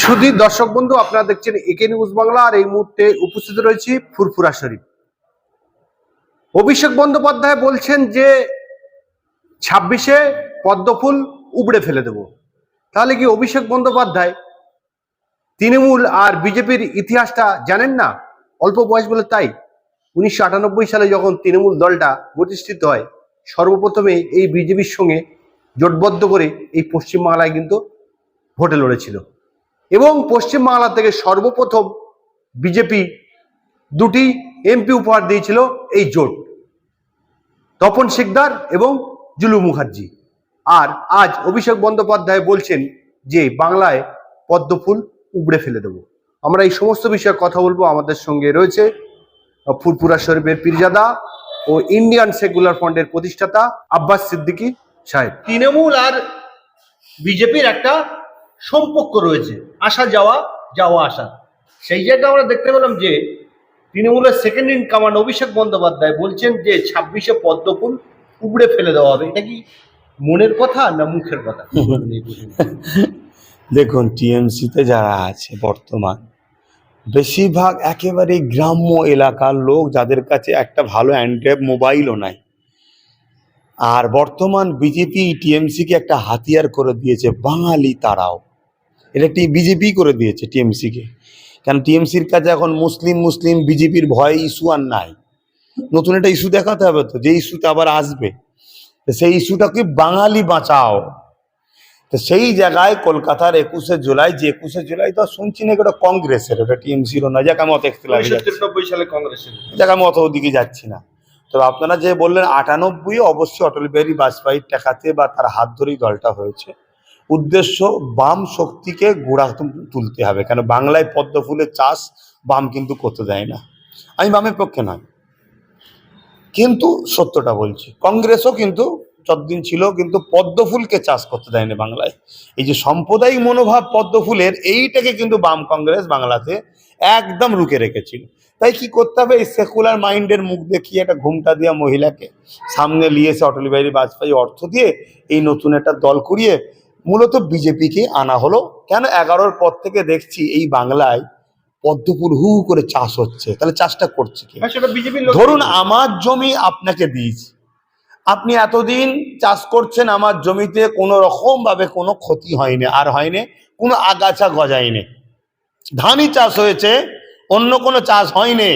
শুধু দর্শক বন্ধু, আপনারা দেখছেন একে নিউজ বাংলা, আর এই মুহূর্তে উপস্থিত রয়েছি ফুরফুরা শরীফ। অভিষেক বন্দ্যোপাধ্যায় বলছেন যে, ছাব্বিশে পদ্মফুল উবড়ে ফেলে দেব। তাহলে কি অভিষেক বন্দ্যোপাধ্যায় তৃণমূল আর বিজেপির ইতিহাসটা জানেন না? অল্প বয়স বলে তাই। উনিশশো আটানব্বই সালে যখন তৃণমূল দলটা প্রতিষ্ঠিত হয়, সর্বপ্রথমে এই বিজেপির সঙ্গে জোটবদ্ধ করে এই পশ্চিমবাংলায় কিন্তু ভোটে লড়েছিল। এবং পশ্চিমবাংলা থেকে সর্বপ্রথম বিজেপি দুটি এমপি উপহার দিয়েছিল এই জোট। তপন শিকদার এবং জুলু মুখার্জি। আর আজ অভিষেক বন্দ্যোপাধ্যায় বলছেন যে বাংলায় পদ্মফুল উবড়ে ফেলে দেব। আমরা এই সমস্ত বিষয়ে কথা বলব। আমাদের সঙ্গে রয়েছে ফুরপুরা শরীফের পীরজাদা ও ইন্ডিয়ান সেকুলার ফ্রন্টের প্রতিষ্ঠাতা আব্বাস সিদ্দিকী সাহেব। তৃণমূল আর বিজেপির একটা সম্পর্ক রয়েছে। আসা যাওয়া যাওয়া আসা। সেই জায়গায় আমরা দেখতে পেলাম যে, তৃণমূলের second in command Abhishek Bandyopadhyay বলছেন যে, ছাব্বিশে পদ্মফুল উবড়ে ফেলে দেওয়া হবে। এটা কি মনের কথা না মুখের কথা? দেখুন, টিএমসিতে যারা আছে বর্তমান, বেশিরভাগ একেবারে গ্রাম্য এলাকার লোক যাদের কাছে একটা ভালো অ্যান্ড্রয়েড মোবাইলও নাই। আর বর্তমান বিজেপি টিএমসিকে একটা হাতিয়ার করে দিয়েছে, বাঙালি তারাও। এটা টি বিজেপি করে দিয়েছে টিএমসিকে কারণ টিএমসির কাছে এখন মুসলিম মুসলিম বিজেপির ভয় ইস্যু আর নাই। নতুন একটা ইস্যু দেখাতে হবে তো যে ইস্যুতে আবার আসবে। সেই ইস্যুটাকে বাঙালি বাঁচাও। তো সেই জায়গায় কলকাতার একুশে জুলাই যে একুশে জুলাই তো শুনছি না ওটা কংগ্রেসের ওটা টিএমসির না যাক আমি অত সালে কংগ্রেসের। যাক আমি অত ওদিকে যাচ্ছি না। তবে আপনারা যে বললেন আটানব্বই অবশ্যই অটল বিহারী বাজপেয়ীর টাকাতে বা তার হাত ধরেই দলটা হয়েছে। উদ্দেশ্য বাম শক্তিকে গোড়া তুলতে হবে। কেন? বাংলায় পদ্ম ফুলের চাষ বাম কিন্তু করতে দেয় না। আমি বামের পক্ষে নয়। কিন্তু সত্যটা বলছি, কংগ্রেসও কিন্তু যতদিন ছিল কিন্তু পদ্ম ফুলকে চাষ করতে দেয়নি বাংলায়। এই যে সাম্প্রদায়িক মনোভাব পদ্ম ফুলের, এইটাকে কিন্তু বাম কংগ্রেস বাংলাতে একদম রুখে রেখেছিল। তাই কি করতে হবে? এই সেকুলার মাইন্ডের মুখ দেখিয়ে একটা ঘুমটা দেওয়া মহিলাকে সামনে নিয়ে এসে অটল বিহারী বাজপেয়ী অর্থ দিয়ে এই নতুন একটা দল করিয়ে মূলত বিজেপিকে আনা হলো। কেন এগারোর পর থেকে দেখছি এই বাংলায় পদ্মফুল হু করে চাষ হচ্ছে। তাহলে চাষটা করছে কি? হ্যাঁ ধরুন আমার জমি আপনাকে দিয়েছি। আপনি এতদিন চাষ করছেন আমার জমিতে কোনো রকম ভাবে কোনো ক্ষতি হয়নি আর হয়নি কোনো আগাছা গজায়নি। ধানই চাষ হয়েছে অন্য কোনো চাষ হয়নি।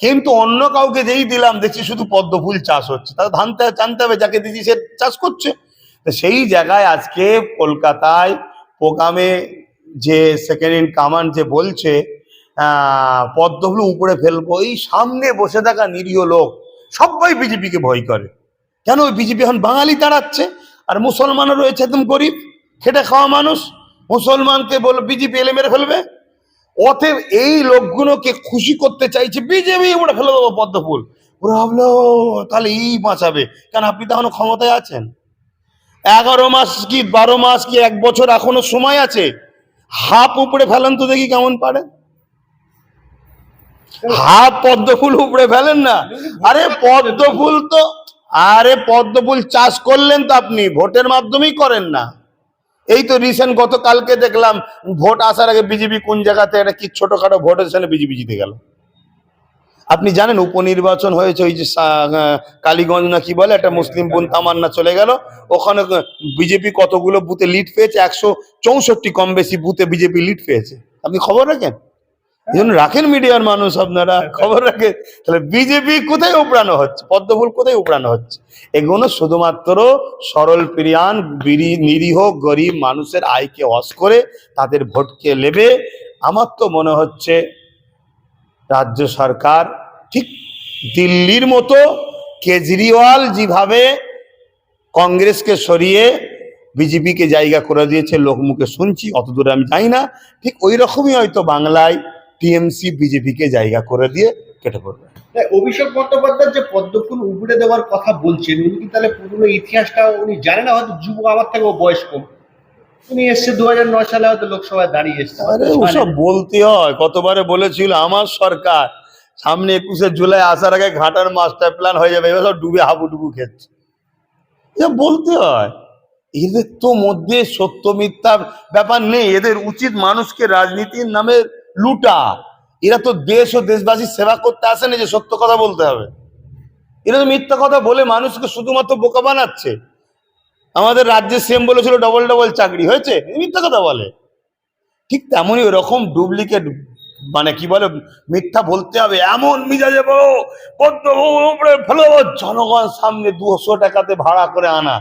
কিন্তু অন্য কাউকে যেই দিলাম দেখছি শুধু পদ্মফুল চাষ হচ্ছে। তাহলে ধানতে জানতে হবে যাকে দিচ্ছি সে চাষ করছে। সেই জায়গায় আজকে কলকাতায় প্রোগ্রামে যে সেকেন্ড ইন কামান্ড যে বলছে আহ, পদ্মফুল উপরে ফেলব এই সামনে বসে থাকা নিরীহ লোক সবাই বিজেপিকে ভয় করে। কেন ওই বিজেপি এখন বাঙালি দাঁড়াচ্ছে? আর মুসলমানও রয়েছে একদম গরিব খেটে খাওয়া মানুষ মুসলমানকে বল বিজেপি এলে মেরে ফেলবে? অতএব এই লোকগুলোকে খুশি করতে চাইছে বিজেপি উপরে ফেলে দেবো পদ্মফুল। ওরা ভাবলো তাহলে এই বাঁচাবে। কেন আপনি তো এখনও ক্ষমতায় আছেন? এগারো মাস কি, বারো মাস কি, এক বছর এখনও সময় আছে? হাফ উপরে ফেলেন তো দেখি কেমন পারে। হাফ পদ্ম ফুল উপরে ফেলেন না। আরে পদ্ম ফুল তো, আরে পদ্ম ফুল চাষ করলেন তো আপনি, ভোটের মাধ্যমেই করেন না। এই তো রিসেন্ট গতকালকে দেখলাম, ভোট আসার আগে বিজেপি কোন জায়গাতে একটা কি ছোটখাটো ভোট সেখানে বিজেপি জিতে গেল। আপনি জানেন উপনির্বাচন হয়েছে, ওই যে কালীগঞ্জ না কি বলে, একটা মুসলিম বোন তামান্না চলে গেল। ওখানে বিজেপি কতগুলো বুথে লিড পেয়েছে? একশো চৌষট্টি কম বেশি বুথে বিজেপি লিড পেয়েছে। আপনি খবর রাখেন? এই রাখেন মিডিয়ার মানুষ আপনারা, খবর রাখেন। তাহলে বিজেপি কোথায় উপড়ানো হচ্ছে? পদ্মফুল কোথায় উপড়ানো হচ্ছে? এগুলো শুধুমাত্র সরল প্রিয়ান নিরীহ, গরিব মানুষের আয়কে হস করে তাদের ভোটকে নেবে আমার তো মনে হচ্ছে রাজ্য সরকার ঠিক দিল্লির মতো কেজরিওয়াল যেভাবে কংগ্রেসকে সরিয়ে বিজেপিকে জায়গা করে দিয়েছে লোকমুখে শুনছি, অত দূরে আমি যাই না, ঠিক ওই রকমই হয়তো বাংলায় টিএমসি বিজেপিকে জায়গা করে দিয়ে কেটে পড়বে। অভিষেক বন্দ্যোপাধ্যায় যে পদ্মফুল উবড়ে দেওয়ার কথা বলছেন, উনি কি তাহলে পুরনো ইতিহাসটা উনি জানেন না? হয়তো যুব আমার থেকে বয়স কম উনি এসছে দু হাজার নয় সালে হয়তো লোকসভায় দাঁড়িয়ে এসছে। আরে ওসব বলতে হয়। কতবারে বলেছিল আমার সরকার সামনে একুশে জুলাই আসার আগে ঘাটার মাস্টার প্ল্যান হয়ে যাবে এবার সব ডুবে হাবুডুবু খেচ্ছে। এসব বলতে হয়। এদের তো মধ্যে সত্য মিথ্যার ব্যাপার নেই। এদের উচিত মানুষকে রাজনীতির নামে লুটা। এরা তো দেশ ও দেশবাসীর সেবা করতে আসেনি যে সত্য কথা বলতে হবে। এরা তো মিথ্যা কথা বলে মানুষকে শুধুমাত্র বোকা বানাচ্ছে। আমাদের রাজ্যে সেম বলেছিল ডবল ডবল চাকরি, হয়েছে? মিথ্যা কথা বলে। ঠিক তেমনই ওরকম ডুপ্লিকেট মানে কি বলে, মিথ্যা বলতে হবে, এমন মিজাজে উপরে ফেলো জনগণ সামনে দুশো টাকাতে ভাড়া করে আনা।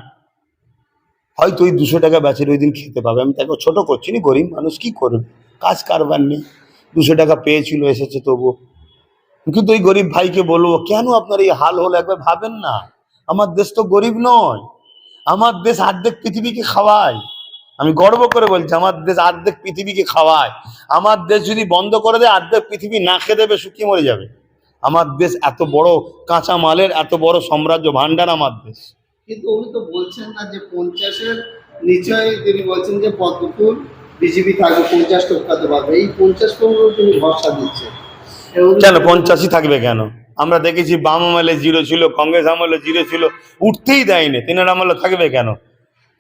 হয়তো ওই দুশো টাকা বেচের ওই দিন খেতে পাবে। আমি তাকে ছোট করছি না, গরিব মানুষ কি করবে? কাজ কারবার নেই। দুশো টাকা পেয়েছিল, এসেছে তবু কিন্তু ওই গরিব ভাইকে বলব, কেন আপনার এই হাল হলো? একবার ভাবেন না। আমার দেশ তো গরিব নয়। আমার দেশ অর্ধেক পৃথিবীকে খাওয়ায়। আমি গর্ব করে বলছি আমার দেশ অর্ধেক পৃথিবীকে খাওয়ায়। আমার দেশ যদি বন্ধ করে দেয় অর্ধেক পৃথিবী না খেয়ে দেবে শুকিয়ে মরে যাবে। আমার দেশ এত বড় কাঁচা মালের এত বড় সাম্রাজ্য ভান্ডার আমার দেশ। কিন্তু উনি তো বলছেন না যে পঞ্চাশের নিচয় তিনি বলছেন যে পদ্মফুল বিজেপি থাকবে পঞ্চাশ টপকাতে পারবে এই পঞ্চাশ পনেরো তিনি ভরসা দিচ্ছেন। এবং কেন পঞ্চাশই থাকবে কেন? আমরা দেখেছি বাম আমলে জিরো ছিল, কংগ্রেস আমলে জিরো ছিল, উঠতেই দেয়নি। তিনার আমলে থাকবে কেন?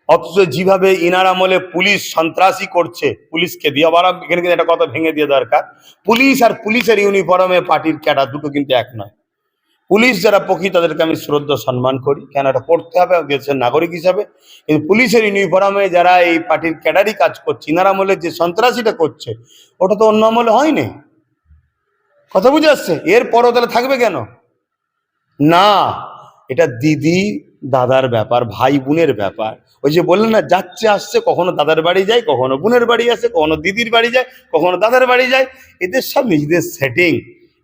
অথচ যেভাবে ইনার আমলে পুলিশ সন্ত্রাসী করছে, পুলিশকে দিয়ে আবার এখানে কিন্তু একটা কথা ভেঙে দিয়ে দরকার। পুলিশ আর পুলিশের ইউনিফর্মে পার্টির ক্যাডার দুটো কিন্তু এক নয়। পুলিশ যারা পক্ষী তাদেরকে আমি শ্রদ্ধা, সম্মান করি। কেন এটা করতে হবে? দেশের নাগরিক হিসাবে। কিন্তু পুলিশের ইউনিফর্মে যারা এই পার্টির ক্যাডারই কাজ করছে, ইনার আমলে যে সন্ত্রাসীটা করছে, ওটা তো অন্য আমলে হয়নি। কথা বুঝে আসছে? এরপরও তাহলে থাকবে কেন? না, এটা দিদি দাদার ব্যাপার, ভাই বোনের ব্যাপার। ওই যে বললেন না, যাচ্ছে, আসছে, কখনো দাদার বাড়ি যায়, কখনো বোনের বাড়ি আসে, কখনো দিদির বাড়ি যায়, কখনো দাদার বাড়ি যায়। এদের সব নিজেদের সেটিং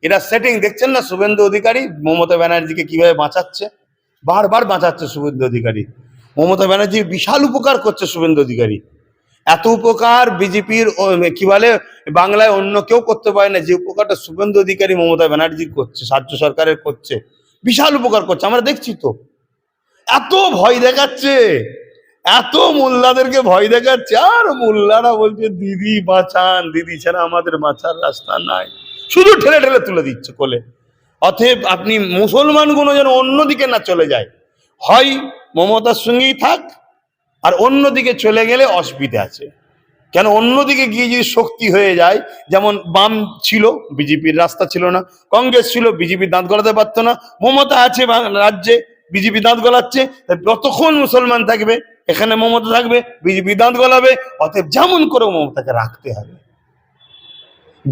এরা সেটিং দেখছেন না শুভেন্দু অধিকারী? মমতা ব্যানার্জিকে কীভাবে বাঁচাচ্ছে? বারবার বাঁচাচ্ছে শুভেন্দু অধিকারী। মমতা ব্যানার্জি বিশাল উপকার করছে শুভেন্দু অধিকারী। এত উপকার বিজেপির কি বলে, বাংলায় অন্য কেউ করতে পারে না। যে উপকারটা শুভেন্দু অধিকারী মমতা ব্যানার্জি করছে রাজ্য সরকারের করছে, বিশাল উপকার করছে। আমরা দেখছি তো। এত ভয় দেখাচ্ছে। এত মোল্লাদেরকে ভয় দেখাচ্ছে। আর মোল্লারা বলছে, দিদি বাঁচান, দিদি ছাড়া আমাদের বাঁচার রাস্তা নাই। শুধু ঠেলে ঠেলে তুলে দিচ্ছে কোলে। অতএব আপনি মুসলমানগুলো যেন অন্যদিকে না চলে যায়। হয় মমতার সঙ্গেই থাক আর অন্যদিকে চলে গেলে অসুবিধে আছে। কেন? অন্যদিকে গিয়ে যদি শক্তি হয়ে যায়, যেমন বাম ছিল, বিজেপির রাস্তা ছিল না, কংগ্রেস ছিল, বিজেপি দাঁত গলাতে পারতো না, মমতা আছে রাজ্যে, বিজেপি দাঁত গলাচ্ছে যতক্ষণ মুসলমান থাকবে, এখানে মমতা থাকবে, বিজেপি দাঁত গলাবে, অতএব যেমন করে মমতাকে রাখতে হবে।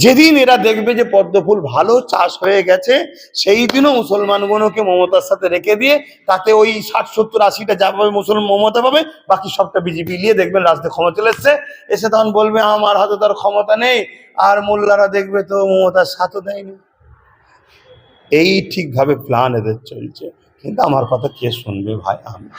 যেদিন এরা দেখবে যে পদ্মফুল ভালো চাষ হয়ে গেছে, সেই দিনও মুসলমানগুলোকে মমতার সাথে রেখে দিয়ে তাতে ওই ষাট, সত্তর, আশিটা যা পাবে মুসলমান মমতা পাবে, বাকি সবটা বিজেপি নিয়ে দেখবেন রাজনীতি ক্ষমতা চলে এসছে। এসে তখন বলবে, আমার হাতে তার ক্ষমতা নেই, আর মোল্লারা দেখবে তো মমতার সাথও দেয়নি। এই ঠিকভাবে প্ল্যান এদের চলছে। কিন্তু আমার কথা কে শুনবে ভাই? আমি